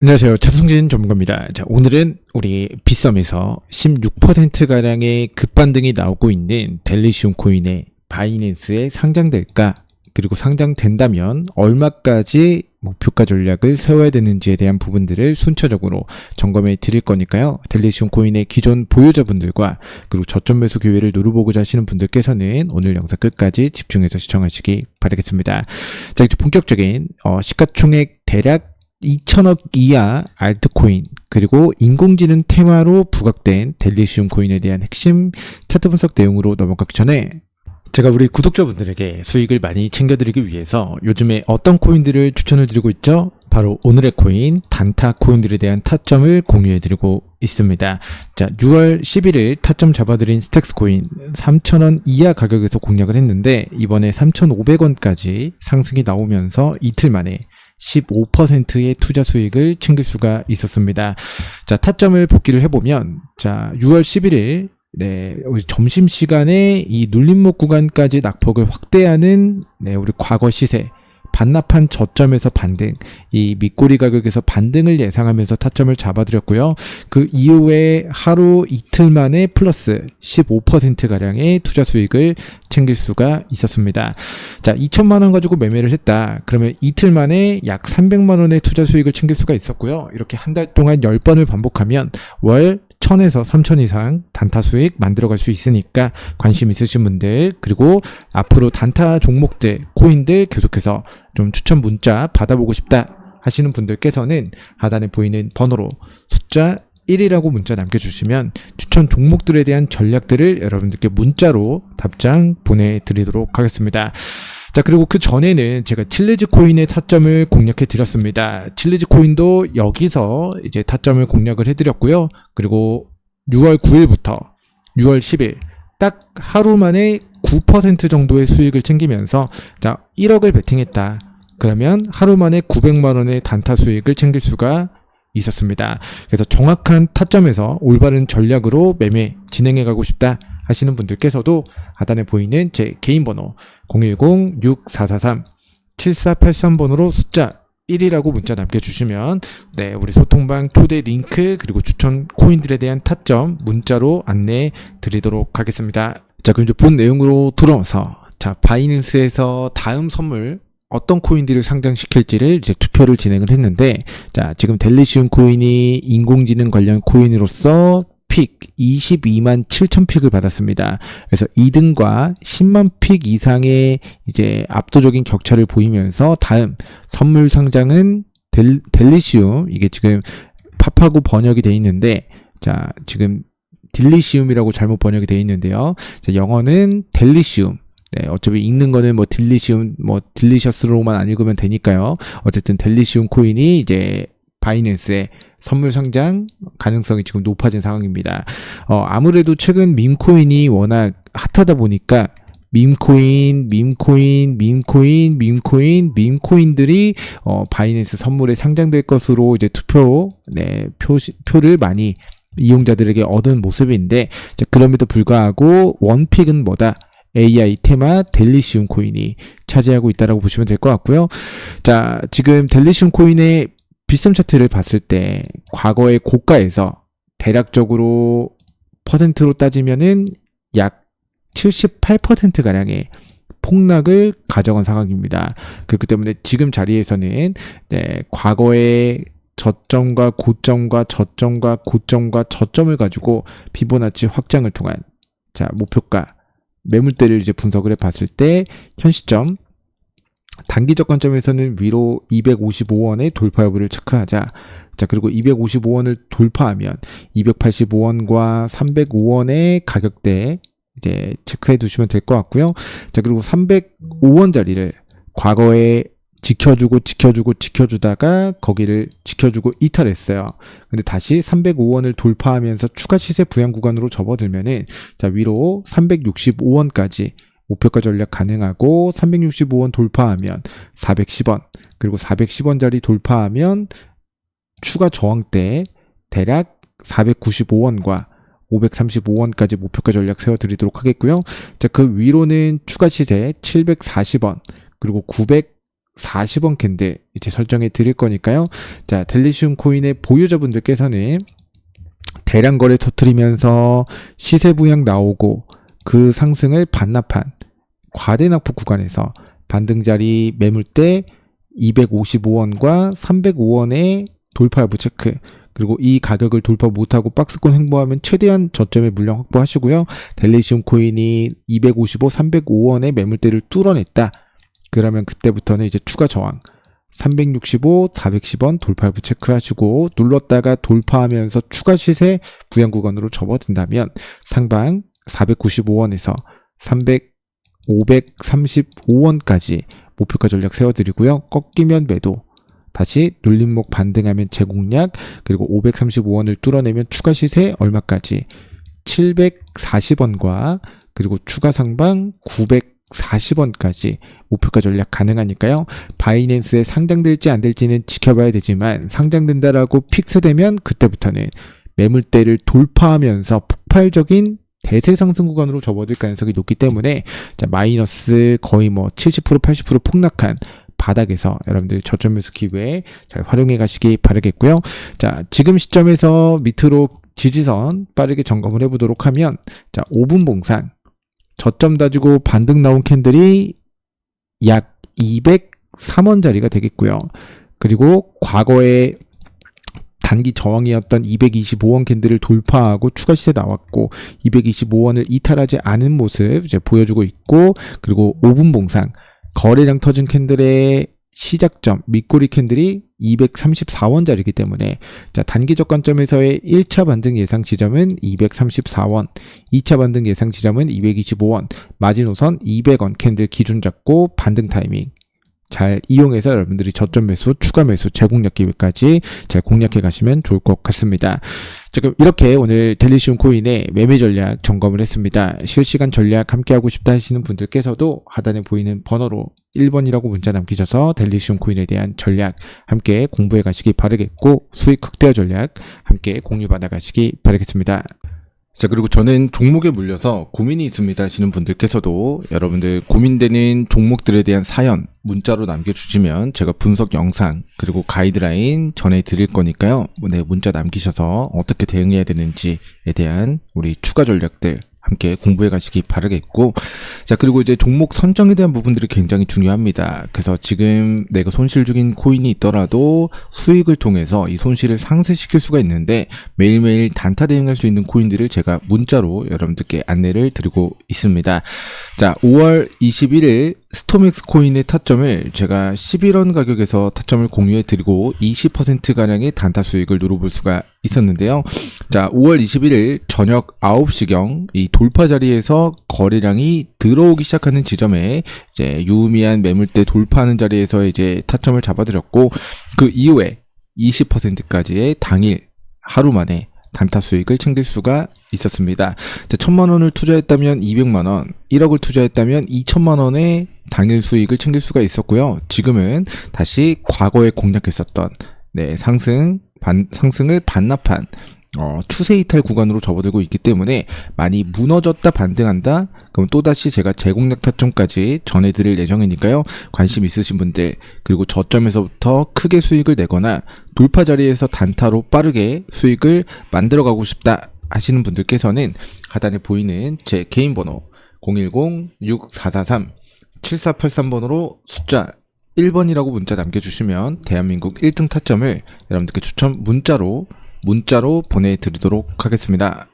안녕하세요. 차승진 전문가입니다. 자, 오늘은 우리 빗썸에서 16%가량의 급반등이 나오고 있는 델리시움 코인의 바이낸스에 상장될까? 그리고 상장된다면 얼마까지 목표가 전략을 세워야 되는지에 대한 부분들을 순차적으로 점검해 드릴 거니까요. 델리시움 코인의 기존 보유자분들과 그리고 저점 매수 기회를 노려보고자 하시는 분들께서는 오늘 영상 끝까지 집중해서 시청하시기 바라겠습니다. 자, 이제 본격적인 어, 시가총액 대략 2천억 이하 알트코인 그리고 인공지능 테마로 부각된 델리시움 코인에 대한 핵심 차트 분석 내용으로 넘어가기 전에 제가 우리 구독자분들에게 수익을 많이 챙겨드리기 위해서 요즘에 어떤 코인들을 추천을 드리고 있죠? 바로 오늘의 코인 단타 코인들에 대한 타점을 공유해드리고 있습니다. 자, 6월 11일 타점 잡아드린 스택스 코인 3,000원 이하 가격에서 공략을 했는데 이번에 3,500원까지 상승이 나오면서 이틀 만에 15%의 투자 수익을 챙길 수가 있었습니다. 자, 타점을 복기를 해보면, 자, 6월 11일, 네, 우리 점심 시간에 이 눌림목 구간까지 낙폭을 확대하는, 네, 우리 과거 시세, 반납한 저점에서 반등, 이 밑꼬리 가격에서 반등을 예상하면서 타점을 잡아드렸고요. 그 이후에 하루 이틀 만에 플러스 15%가량의 투자 수익을 챙길 수가 있었습니다. 자, 2천만 원 가지고 매매를 했다. 그러면 이틀 만에 약 300만 원의 투자 수익을 챙길 수가 있었고요. 이렇게 한 달 동안 10번을 반복하면 월 1000에서 3000 이상 단타 수익 만들어갈 수 있으니까 관심 있으신 분들 그리고 앞으로 단타 종목들 코인들 계속해서 좀 추천 문자 받아보고 싶다 하시는 분들께서는 하단에 보이는 번호로 숫자 1이라고 문자 남겨주시면 추천 종목들에 대한 전략들을 여러분들께 문자로 답장 보내드리도록 하겠습니다. 자, 그리고 그 전에는 제가 칠레즈 코인의 타점을 공략해 드렸습니다. 칠레즈 코인도 여기서 이제 타점을 공략을 해 드렸고요. 그리고 6월 9일부터 6월 10일 딱 하루 만에 9% 정도의 수익을 챙기면서 자, 1억을 베팅했다. 그러면 하루 만에 900만 원의 단타 수익을 챙길 수가 있었습니다. 그래서 정확한 타점에서 올바른 전략으로 매매 진행해 가고 싶다 하시는 분들께서도 하단에 보이는 제 개인 번호 010-6443-7483번으로 숫자 1이라고 문자 남겨주시면 네 우리 소통방 초대 링크 그리고 추천 코인들에 대한 타점 문자로 안내 드리도록 하겠습니다. 자 그럼 이제 본 내용으로 들어와서 자 바이낸스에서 다음 선물 어떤 코인들을 상장시킬지를 이제 투표를 진행을 했는데 자 지금 델리시움 코인이 인공지능 관련 코인으로서 픽 22만 7천 픽을 받았습니다. 그래서 2등과 10만 픽 이상의 이제 압도적인 격차를 보이면서 다음 선물 상장은 델, 델리시움 이게 지금 팝하고 번역이 돼 있는데 자 지금 딜리시움이라고 잘못 번역이 돼 있는데요. 자, 영어는 델리시움 네, 어차피 읽는 거는 뭐 딜리시움, 뭐 딜리셔스로만 안 읽으면 되니까요. 어쨌든 델리시움 코인이 이제 바이낸스에 선물 상장 가능성이 지금 높아진 상황입니다. 어, 아무래도 최근 밈코인이 워낙 핫하다 보니까 밈코인, 밈코인, 밈코인, 밈코인, 밈코인들이 어, 바이낸스 선물에 상장될 것으로 이제 투표, 네, 표, 표를 많이 이용자들에게 얻은 모습인데, 자, 그럼에도 불구하고 원픽은 뭐다? AI 테마 델리시움 코인이 차지하고 있다라고 보시면 될 것 같고요. 자, 지금 델리시움 코인의 비썸 차트를 봤을 때 과거의 고가에서 대략적으로 퍼센트로 따지면은 약 78% 가량의 폭락을 가져간 상황입니다. 그렇기 때문에 지금 자리에서는 네, 과거의 저점과 고점과 저점과 고점과 저점을 가지고 피보나치 확장을 통한 자 목표가 매물대를 이제 분석을 해 봤을 때 현 시점 단기적 관점에서는 위로 255원의 돌파 여부를 체크하자. 자, 그리고 255원을 돌파하면 285원과 305원의 가격대 이제 체크해 두시면 될 것 같고요. 자, 그리고 305원짜리를 과거에 지켜주고 지켜주고 지켜주다가 거기를 지켜주고 이탈했어요. 근데 다시 305원을 돌파하면서 추가 시세 부양 구간으로 접어들면은 자 위로 365원까지 목표가 전략 가능하고 365원 돌파하면 410원 그리고 410원짜리 돌파하면 추가 저항 때 대략 495원과 535원까지 목표가 전략 세워드리도록 하겠고요. 자, 그 위로는 추가 시세 740원, 그리고 940원 캔들 이제 설정해 드릴 거니까요. 자, 델리시움 코인의 보유자분들께서는 대량 거래 터트리면서 시세 부양 나오고 그 상승을 반납한 과대 납부 구간에서 반등자리 매물대 255원과 305원의 돌파 여부 체크 그리고 이 가격을 돌파 못하고 박스권 횡보하면 최대한 저점의 물량 확보하시고요. 델리시움 코인이 255, 305원의 매물대를 뚫어냈다. 그러면 그때부터는 이제 추가 저항 365, 410원 돌파 여부 체크하시고 눌렀다가 돌파하면서 추가 시세 부양 구간으로 접어든다면 상방 495원에서 300, 535원까지 목표가 전략 세워드리고요. 꺾이면 매도 다시 눌림목 반등하면 재공략 그리고 535원을 뚫어내면 추가 시세 얼마까지 740원과 그리고 추가 상방 940원까지 목표가 전략 가능하니까요. 바이낸스에 상장될지 안 될지는 지켜봐야 되지만 상장된다라고 픽스되면 그때부터는 매물대를 돌파하면서 폭발적인 대세 상승 구간으로 접어들 가능성이 높기 때문에 자, 마이너스 거의 뭐 70% 80% 폭락한 바닥에서 여러분들 저점 매수 기회에 잘 활용해 가시기 바라겠고요. 자, 지금 시점에서 밑으로 지지선 빠르게 점검을 해 보도록 하면 자, 5분 봉상 저점 다지고 반등 나온 캔들이 약 203원짜리가 되겠고요. 그리고 과거에 단기 저항이었던 225원 캔들을 돌파하고 추가 시세 나왔고 225원을 이탈하지 않은 모습 이제 보여주고 있고 그리고 5분 봉상 거래량 터진 캔들의 시작점 밑꼬리 캔들이 234원짜리이기 때문에 자 단기적 관점에서의 1차 반등 예상 지점은 234원, 2차 반등 예상 지점은 225원, 마지노선 200원 캔들 기준 잡고 반등 타이밍 잘 이용해서 여러분들이 저점 매수, 추가 매수, 재공략 기회까지 잘 공략해 가시면 좋을 것 같습니다. 지금 이렇게 오늘 델리시움 코인의 매매 전략 점검을 했습니다. 실시간 전략 함께 하고 싶다 하시는 분들께서도 하단에 보이는 번호로 1번이라고 문자 남기셔서 델리시움 코인에 대한 전략 함께 공부해 가시기 바라겠고 수익 극대화 전략 함께 공유 받아 가시기 바라겠습니다. 자, 그리고 저는 종목에 물려서 고민이 있습니다 하시는 분들께서도 여러분들 고민되는 종목들에 대한 사연 문자로 남겨주시면 제가 분석 영상 그리고 가이드라인 전해드릴 거니까요. 네, 문자 남기셔서 어떻게 대응해야 되는지에 대한 우리 추가 전략들 함께 공부해 가시기 바라겠고 자 그리고 이제 종목 선정에 대한 부분들이 굉장히 중요합니다. 그래서 지금 내가 손실 중인 코인이 있더라도 수익을 통해서 이 손실을 상쇄시킬 수가 있는데 매일매일 단타 대응할 수 있는 코인들을 제가 문자로 여러분들께 안내를 드리고 있습니다 자 5월 21일 스토맥스 코인의 타점을 제가 11원 가격에서 타점을 공유해 드리고 20%가량의 단타 수익을 누려볼 수가 있었는데요. 자, 5월 21일 저녁 9시경 이 돌파 자리에서 거래량이 들어오기 시작하는 지점에 이제 유의미한 매물대 돌파하는 자리에서 이제 타점을 잡아드렸고 그 이후에 20%까지의 당일 하루 만에 단타 수익을 챙길 수가 있었습니다. 자, 천만 원을 투자했다면 200만 원, 1억을 투자했다면 2천만 원의 당일 수익을 챙길 수가 있었고요. 지금은 다시 과거에 공략했었던 네, 상승 반, 상승을 반납한 어, 추세 이탈 구간으로 접어들고 있기 때문에 많이 무너졌다 반등한다? 그럼 또다시 제가 재공략 타점까지 전해드릴 예정이니까요. 관심 있으신 분들 그리고 저점에서부터 크게 수익을 내거나 돌파 자리에서 단타로 빠르게 수익을 만들어가고 싶다 하시는 분들께서는 하단에 보이는 제 개인 번호 010-6443-7483번으로 숫자 1번이라고 문자 남겨주시면 대한민국 1등 타점을 여러분들께 추첨 문자로 문자로 보내드리도록 하겠습니다.